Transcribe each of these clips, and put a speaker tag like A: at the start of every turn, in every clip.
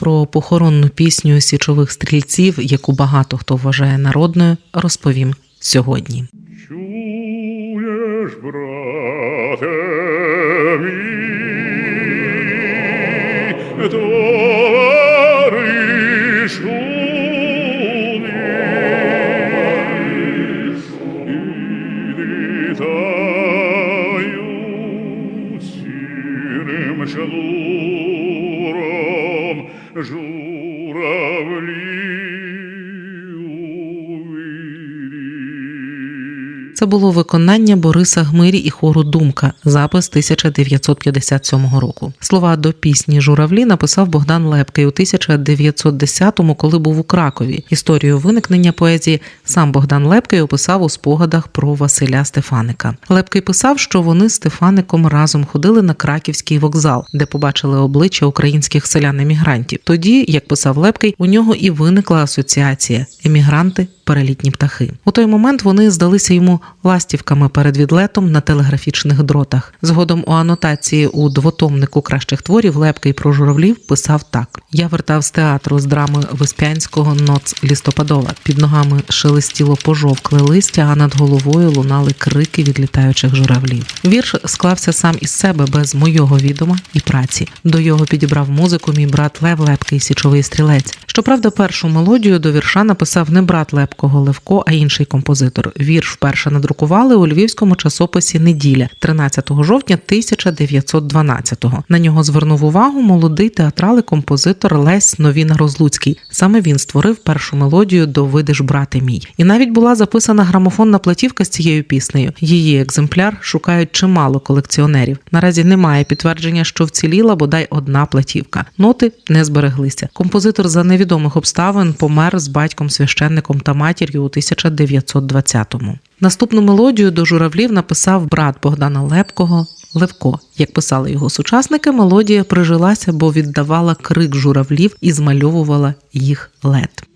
A: про похоронну пісню січових стрільців, яку багато хто вважає народною, розповім сьогодні.
B: Чуєш, брате мій, товаришу журавлі
A: Це було виконання Бориса Гмирі і хору Думка, запис 1957 року. Слова до пісні Журавлі написав Богдан Лепкий у 1910-му, коли був у Кракові. Історію виникнення поезії сам Богдан Лепкий описав у спогадах про Василя Стефаника. Лепкий писав, що вони з Стефаником разом ходили на краківський вокзал, де побачили обличчя українських селян-емігрантів. Тоді, як писав Лепкий, у нього і виникла асоціація емігранти. Перелітні птахи у той момент вони здалися йому ластівками перед відлетом на телеграфічних дротах. Згодом у анотації у двотомнику кращих творів Лепкий про журавлів писав так: я вертав з театру з драми Виспянського ноц лістопадова. Під ногами шелестіло пожовкле листя, а над головою лунали крики відлітаючих журавлів. Вірш склався сам із себе без мойого відома і праці. До його підібрав музику мій брат Лев Лепкий, січовий стрілець. Щоправда, першу мелодію до вірша написав не брат Лепкого Левко, а інший композитор. Вірш вперше надрукували у львівському часописі Неділя 13 жовтня 1912-го. На нього звернув увагу молодий театрал і композитор Лесь Новіна Розлуцький. Саме він створив першу мелодію до Видиш, брате мій. І навіть була записана грамофонна платівка з цією піснею. Її екземпляр шукають чимало колекціонерів. Наразі немає підтвердження, що вціліла бодай одна платівка. Ноти не збереглися. Композитор за невідомих обставин помер з батьком священником та матір'ю у 1920-му. Наступну мелодію до журавлів написав брат Богдана Лепкого Левко. Як писали його сучасники, мелодія прижилася, бо віддавала крик журавлів і змальовувала їх лед.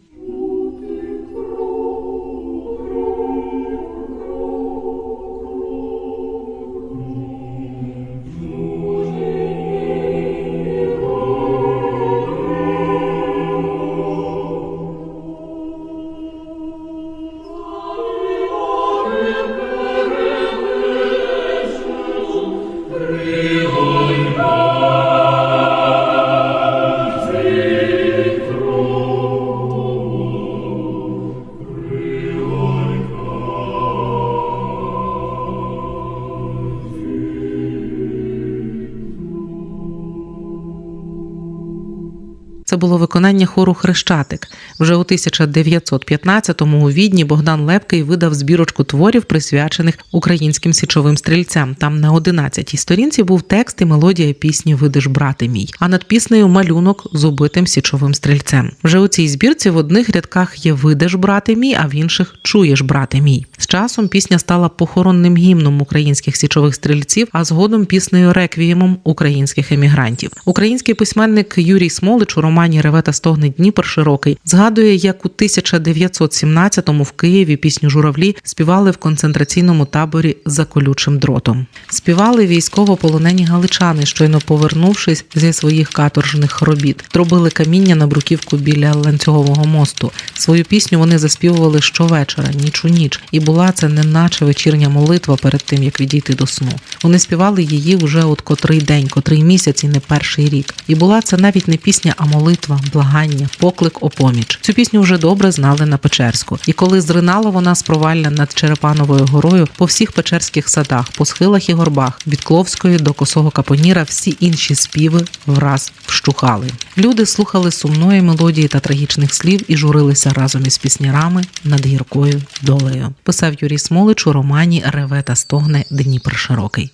A: Це було виконання хору Хрещатик. Вже у 1915-му у Відні Богдан Лепкий видав збірочку творів, присвячених українським січовим стрільцям. Там на 11-й сторінці був текст і мелодія пісні Видиш, брате мій. А над піснею малюнок з убитим січовим стрільцем. Вже у цій збірці в одних рядках є Видиш, брате мій, а в інших чуєш, брате мій. З часом пісня стала похоронним гімном українських січових стрільців, а згодом піснею реквіємом українських емігрантів. Український письменник Юрій Смолич у романі Реве та стогне Дніпр широкий згадує, як у 1917-му в Києві пісню журавлі співали в концентраційному таборі за колючим дротом. Співали військовополонені галичани, щойно повернувшись зі своїх каторжних робіт, тробили каміння на бруківку біля ланцюгового мосту. Свою пісню вони заспівували щовечора, ніч у ніч, і була це неначе вечірня молитва перед тим, як відійти до сну. Вони співали її вже от котрий день, котрий місяць і не перший рік. І була це навіть не пісня, а молитва, благання, поклик о поміч. Цю пісню вже добре знали на Печерську. І коли зринала вона з провалля над Черепановою горою по всіх печерських садах, по схилах і горбах, від Кловської до косого капоніра, всі інші співи враз вщухали. Люди слухали сумної мелодії та трагічних слів і журилися разом із піснярами над гіркою долею. Писав Юрій Смолич у романі Реве та стогне Дніпр широкий.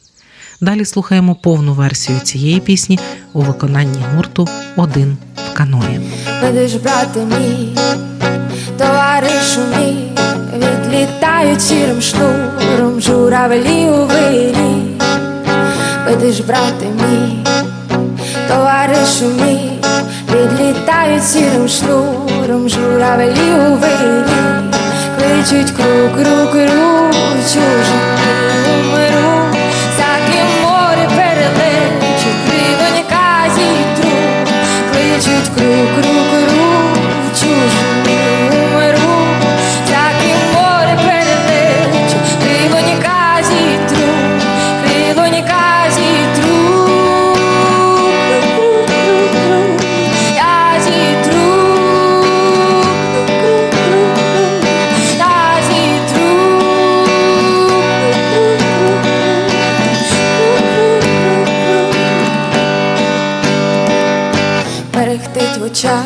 A: Далі слухаємо повну версію цієї пісні у виконанні гурту Один в каної.
C: Видиш, брате мій, товаришу мій, відлітають сірим шнуром журавлі у вирі. Видиш, брате мій, товаришу мій, відлітають сірим шнуром журавлі у вирі. Кличуть круг, круг, круг, чужі в очах,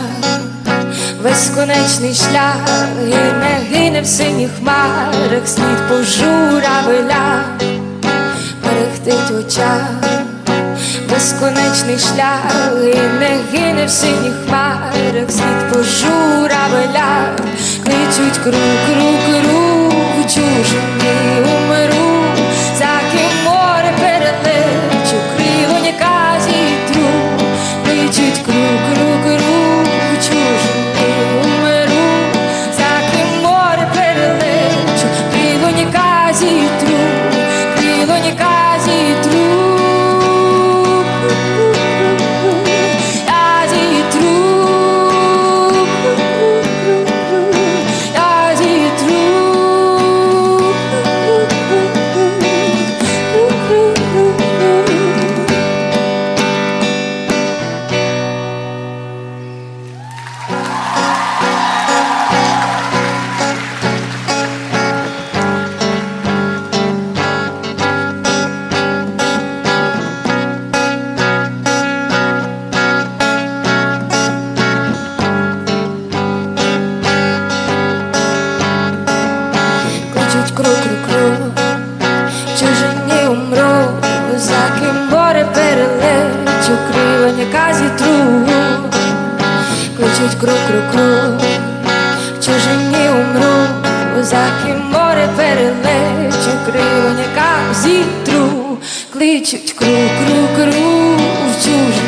C: безконечний шлях, і не гине в синіх хмарах, слід по журавелях, мерехтить очах, безконечний шлях, і не гине в синіх хмарах, слід по журавелях, кличуть круг, круг, круг, чужині умру, кричить кру-кру-кру В чужині умру, козаки море перелечу, кривоняка зітру, кличуть кру-кру-кру в чужині